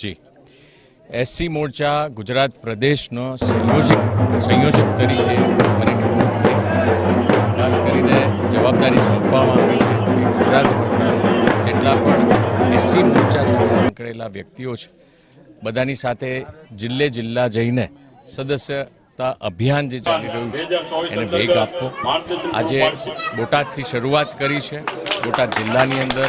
જી. SC મોરચા ગુજરાત પ્રદેશનો સંયોજક સંયોજક તરીકે મને નિમણૂક થઈ. ખાસ કરીને જવાબદારી સોંપવામાં આવી છે કે ગુજરાતભરના જેટલા પણ એસસી મોરચા સાથે સંકળાયેલા વ્યક્તિઓ છે, બધાની સાથે જિલ્લે જિલ્લા જઈને સદસ્યતા અભિયાન જે ચાલી રહ્યું છે એને વેગ આપવો. આજે બોટાદથી શરૂઆત કરી છે. બોટાદ જિલ્લાની અંદર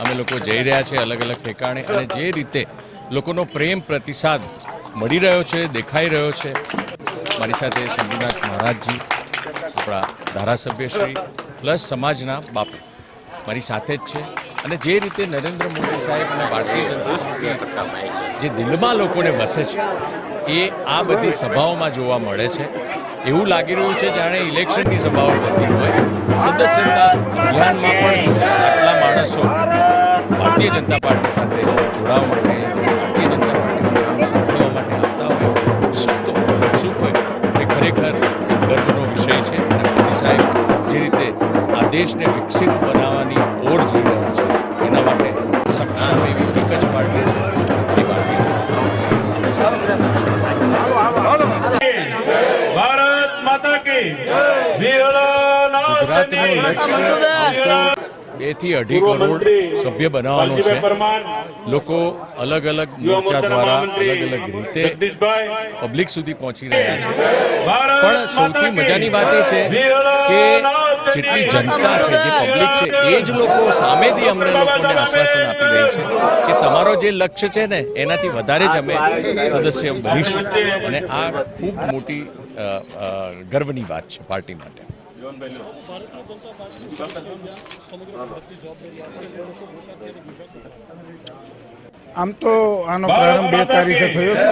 અમે લોકો જઈ રહ્યા છે અલગ અલગ ઠેકાણે અને જે રીતે લોકોનો પ્રેમ પ્રતિસાદ મળી રહ્યો છે દેખાઈ રહ્યો છે. મારી સાથે શંભુનાથ મહારાજજી આપણા ધારાસભ્યશ્રી પ્લસ સમાજના બાપુ મારી સાથે જ છે. અને જે રીતે નરેન્દ્ર મોદી સાહેબ અને ભારતીય જનતા પાર્ટી જે દિલમાં લોકોને વસે છે, એ આ બધી સભાઓમાં જોવા મળે છે. એવું લાગી રહ્યું છે જાણે ઇલેક્શનની સભાઓ થતી હોય. સદસ્યતા અભિયાનમાં પણ જો આટલા માણસો ભારતીય જનતા પાર્ટી સાથે જોડાવા માટે ભારતીય જનતા પાર્ટીનું કામ સાંભળવા માટે આવતા હોય તો સુખ હોય એ ખરેખર ગર્વનો વિષય છે. અને મોદી સાહેબ જે રીતે આ દેશને વિકસિત બનાવવાની સક્ષમ એવી એક જ પાર્ટી છે. એ પાર્ટી ભારત માતા કી ગુજરાતનું લક્ષ્ય બેથી અઢી કરોડ સભ્ય બનાવવાનો છે. લોકો અલગ અલગ મોરચા દ્વારા અલગ અલગ રીતે પબ્લિક સુધી પહોંચી રહ્યા છે. પણ સૌથી મજાની વાત એ છે કે જેટલી જનતા છે જે પબ્લિક છે એ જ લોકો સામેથી અમને લોકોને આશ્વાસન આપી રહી છે કે તમારો જે લક્ષ્ય છે ને એનાથી વધારે જ અમે સદસ્ય બનીશું. અને આ ખૂબ મોટી ગર્વની વાત છે પાર્ટી માટે. આમ તો આનો પ્રારંભ બે તારીખે થયો. હતો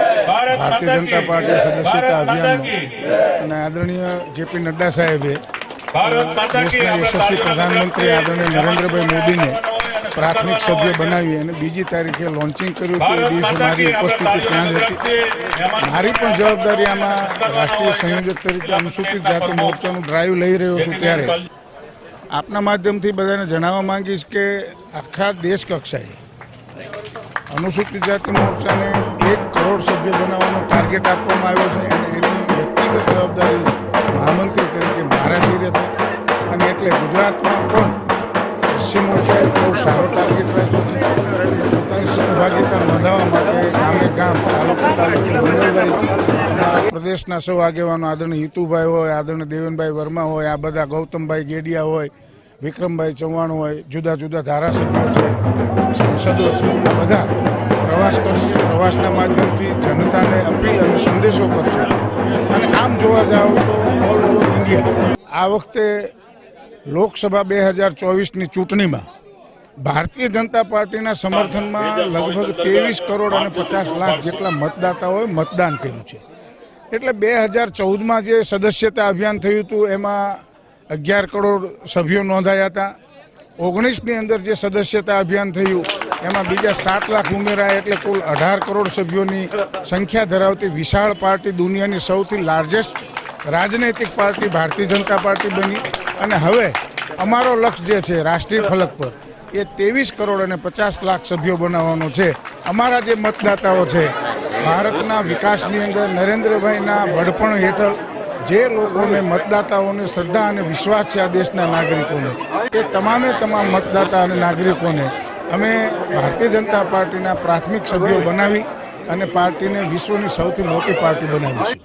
ભારતીય જનતા પાર્ટી સદસ્યતા અભિયાનનો. અને આદરણીય જેપી નડ્ડા સાહેબે દેશના યશસ્વી પ્રધાનમંત્રી આદરણીય નરેન્દ્રભાઈ મોદીને પ્રાથમિક સભ્ય બનાવી અને બીજી તારીખે લોન્ચિંગ કર્યું એ દિવસે મારી ઉપસ્થિતિ ત્યાં જ હતી. મારી પણ જવાબદારી આમાં રાષ્ટ્રીય સંયોજક તરીકે અનુસૂચિત જાતિ મોરચાનું ડ્રાઈવ લઈ રહ્યો છું ત્યારે. આપના માધ્યમથી બધાને જણાવવા માંગીશ કે આખા દેશ કક્ષાએ અનુસૂચિત જાતિ મોરચાને એક કરોડ સભ્ય બનાવવાનો ટાર્ગેટ આપવામાં આવ્યો છે અને એની વ્યક્તિગત જવાબદારી ગુજરાતમાં પણ પશ્ચિમ મોરચાએ બહુ સારો ટાર્ગેટ રાખ્યો છે. પોતાની સહભાગીતા નોંધાવવા માટે ગામે ગામ, તાલુકા તાલુકે મંડળભાઈ અમારા પ્રદેશના સૌ આગેવાનો આદરણીય હિતુભાઈ હોય, આદરણીય દેવનભાઈ વર્મા હોય, આ બધા ગૌતમભાઈ ગેડિયા હોય, વિક્રમભાઈ ચૌહાણ હોય, જુદા જુદા ધારાસભ્યો છે, સાંસદો છે, આ બધા પ્રવાસ કરશે, પ્રવાસના માધ્યમથી જનતાને અપીલ અને સંદેશો કરશે. અને આમ જોવા જાઓ તો ઓલ ઓવર ઇન્ડિયા આ વખતે લોકસભા બે હજાર ચોવીસની ચૂંટણીમાં ભારતીય જનતા પાર્ટીના સમર્થનમાં લગભગ ત્રેવીસ કરોડ અને પચાસ લાખ જેટલા મતદાતાઓએ મતદાન કર્યું છે. એટલે બે હજાર ચૌદમાં જે સદસ્યતા અભિયાન થયું હતું એમાં અગિયાર કરોડ સભ્યો નોંધાયા હતા. ઓગણીસની અંદર જે સદસ્યતા અભિયાન થયું એમાં બીજા સાત લાખ ઉમેરાયા એટલે કુલ અઢાર કરોડ સભ્યોની સંખ્યા ધરાવતી વિશાળ પાર્ટી દુનિયાની સૌથી લાર્જેસ્ટ રાજનૈતિક પાર્ટી ભારતીય જનતા પાર્ટી બની. અને હવે અમારો લક્ષ્ય જે છે રાષ્ટ્રીય ફલક પર, એ ત્રેવીસ કરોડ અને પચાસ લાખ સભ્યો બનાવવાનો છે. અમારા જે મતદાતાઓ છે, ભારતના વિકાસની અંદર નરેન્દ્રભાઈના વડપણ હેઠળ જે લોકોને મતદાતાઓને શ્રદ્ધા અને વિશ્વાસ છે આ દેશના નાગરિકોને, એ તમામે તમામ મતદાતા અને નાગરિકોને અમે ભારતીય જનતા પાર્ટીના પ્રાથમિક સભ્યો બનાવી અને પાર્ટીને વિશ્વની સૌથી મોટી પાર્ટી બનાવીશું.